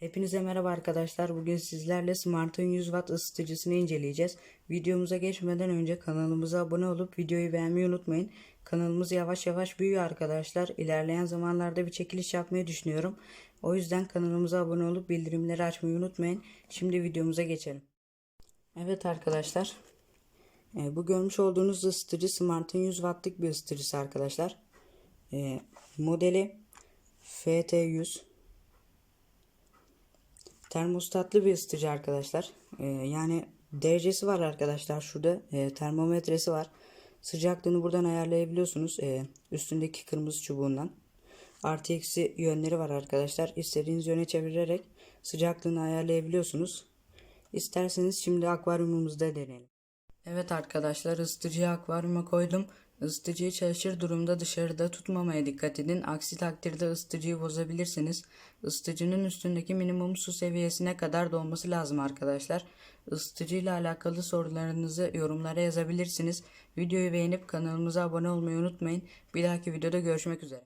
Hepinize merhaba arkadaşlar. Bugün sizlerle Smart'ın 100 Watt ısıtıcısını inceleyeceğiz. Videomuza geçmeden önce kanalımıza abone olup videoyu beğenmeyi unutmayın. Kanalımız yavaş yavaş büyüyor arkadaşlar. İlerleyen zamanlarda bir çekiliş yapmayı düşünüyorum. O yüzden kanalımıza abone olup bildirimleri açmayı unutmayın. Şimdi videomuza geçelim. Evet arkadaşlar. E, bu görmüş olduğunuz ısıtıcı Smart'ın 100 Watt'lık bir ısıtıcısı arkadaşlar. E, modeli FT100 termostatlı bir ısıtıcı arkadaşlar. Ee, yani derecesi var arkadaşlar. Şurada e, termometresi var. Sıcaklığını buradan ayarlayabiliyorsunuz. E, üstündeki kırmızı çubuğundan. Artı eksi yönleri var arkadaşlar. İstediğiniz yöne çevirerek sıcaklığını ayarlayabiliyorsunuz. İsterseniz şimdi akvaryumumuzda deneyelim. Evet arkadaşlar ısıtıcıyı akvaryuma koydum. Isıtıcıyı çalışır durumda dışarıda tutmamaya dikkat edin. Aksi takdirde ısıtıcıyı bozabilirsiniz. Isıtıcının üstündeki minimum su seviyesine kadar dolması lazım arkadaşlar. Isıtıcıyla alakalı sorularınızı yorumlara yazabilirsiniz. Videoyu beğenip kanalımıza abone olmayı unutmayın. Bir dahaki videoda görüşmek üzere.